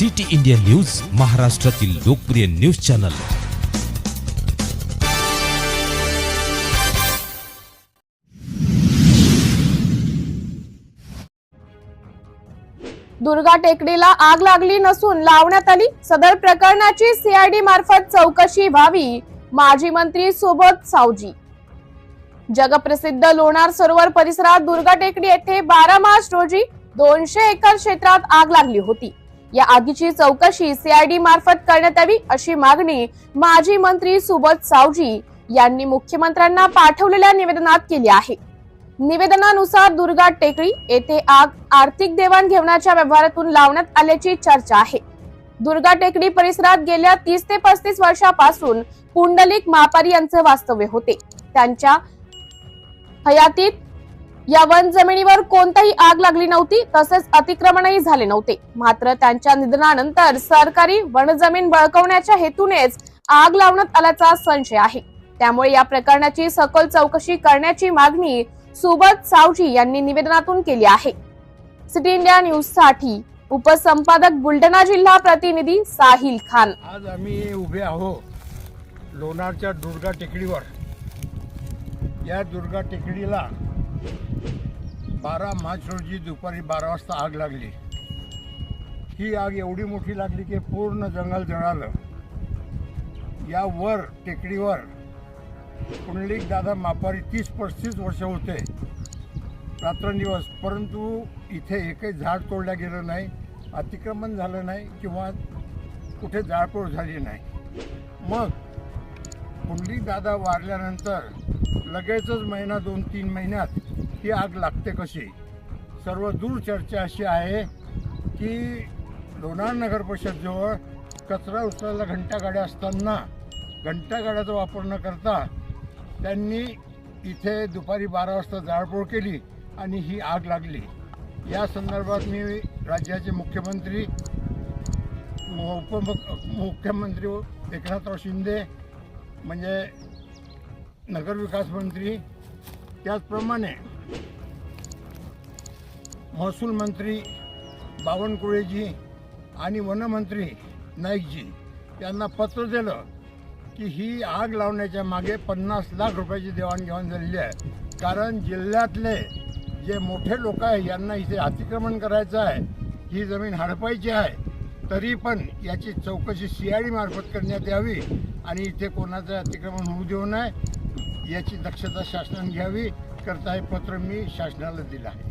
City India news महाराष्ट्रातील लोकप्रिय news channel. Durga टेकडीला आग लागली नसून लावण्यात आली. सदर प्रकरणाची सीआयडी मार्फत चौकशी व्हावी माजी मंत्री सुबोध सावजी. जगप्रसिद्ध लोणार सरोवर परिसरात दुर्गा टेकडी येथे बारा मार्च रोजी दोनशे एकर क्षेत्रात आग लागली होती. या आगीची चौकशी सीआयडी मार्फत करण्यात यावी अशी मागणी माजी मंत्री सुबोध सावजी यांनी मुख्यमंत्र्यांना पाठवलेल्या निवेदनात केली आहे. निवेदनानुसार दुर्गा टेकडी येथे आग आर्थिक देवाणघेवणाच्या व्यवहारातून लावण्यात आल्याची चर्चा आहे. दुर्गा टेकडी परिसरात गेल्या तीस ते पस्तीस वर्षापासून पुंडलिक मापारी यांचे वास्तव्य होते. त्यांच्या हयातीत या वन जमिनीवर कोणताही आग लागली नव्हती तसेच अतिक्रमणही झाले नव्हते. मात्र त्यांच्या निधनानंतर सरकारी वनजमीन बळकवण्याच्या हेतूनेच आग लावण्यात आल्याचा संशय आहे. त्यामुळे या प्रकरणाची सखोल चौकशी करण्याची मागणी सुबत सावजी यांनी निवेदनातून केली आहे. सिटी इंडिया न्यूजसाठी उपसंपादक बुलढाणा जिल्हा प्रतिनिधी साहिल खान. आज आम्ही उभे आहोत लोणारच्या दुर्गा टेकडीवर. या दुर्गा टेकडीला बारा मार्च रोजी दुपारी बारा वाजता आग लागली. ही आग एवढी मोठी लागली की पूर्ण जंगल जळालं. या वर टेकडीवर पुंडलिक दादा मापारी तीस पस्तीस वर्ष होते. रात्रंदिवस परंतु इथे एकही झाड तोडलं गेलं नाही अतिक्रमण झालं नाही किंवा कुठे जाळपोळ झाली नाही. मग पुंडलिक दादा वारल्यानंतर लगेचच महिना दोन तीन महिन्यात ही आग लागते कशी? सर्व दूर चर्चा अशी आहे की लोणार नगर परिषदजवळ कचरा उचलायला घंटागाड्या असताना घंटागाड्याचा वापर न करता त्यांनी इथे दुपारी बारा वाजता जाळपोळ केली आणि ही आग लागली. या संदर्भात मी राज्याचे मुख्यमंत्री उपमुख्यमंत्री एकनाथराव शिंदे म्हणजे नगरविकास मंत्री त्याचप्रमाणे महसूल मंत्री बावनकुळेजी आणि वनमंत्री नाईकजी यांना पत्र दिलं की ही आग लावण्याच्या मागे पन्नास लाख रुपयाची देवाणघेवाण झालेली आहे. कारण जिल्ह्यातले जे मोठे लोक आहे यांना इथे अतिक्रमण करायचं आहे ही जमीन हडपायची आहे तरी पण याची चौकशी सी आय डी मार्फत करण्यात यावी आणि इथे कोणाचं अतिक्रमण होऊ देऊ नये याची दक्षता शासनाने घ्यावी. करता हे पत्र मी शासनाला दिलं आहे.